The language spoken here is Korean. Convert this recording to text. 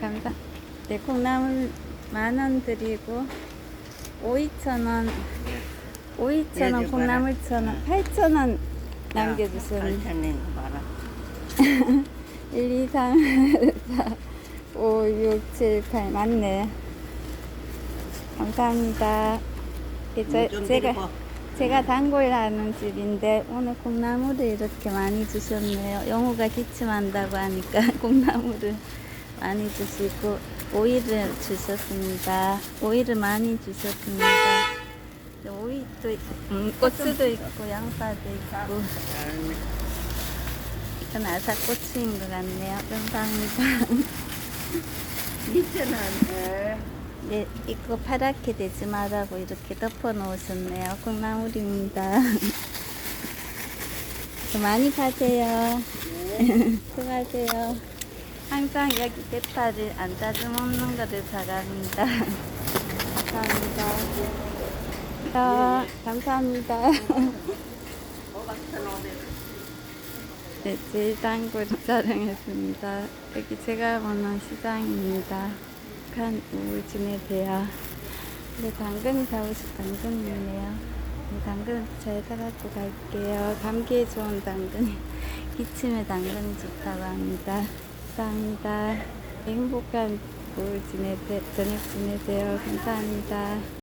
감사. 네, 콩나물 만 원 드리고 오이 천 원, 오이 천 원, 네, 콩나물 천 원, 팔천 원 남겨주세요. 발찬낸 거 봐라. 1, 2, 3, 4, 5, 6, 7, 8 맞네. 감사합니다. 예, 저, 좀 제가. 제가 단골 하는 집인데 오늘 콩나물을 이렇게 많이 주셨네요. 영호가 기침한다고 하니까 콩나물을 많이 주시고 오이를 주셨습니다. 오이를 많이 주셨습니다. 네, 오이도 있- 음, 고추도 있고 양파도 있고 이건 아삭고추인 것 같네요. 감사합니다. 있잖아. 네. 네, 이거 파랗게 되지 말라고 이렇게 덮어 놓으셨네요. 콩나물입니다. 많이 파세요. 수고하세요. 항상 여기 대파를 안 자주 먹는 거를 바랍니다. 감사합니다. 자, 감사합니다. 네, 제일단골 촬영했습니다. 여기 제가 보는 시장입니다. 한 우울 지내세요. 네, 당근 사오시 당근이네요. 네, 당근 잘 사갖고 갈게요. 감기에 좋은 당근, 기침에 당근이 좋다고 합니다. 감사합니다. 행복한 우울 지내세, 저녁 지내세요. 감사합니다.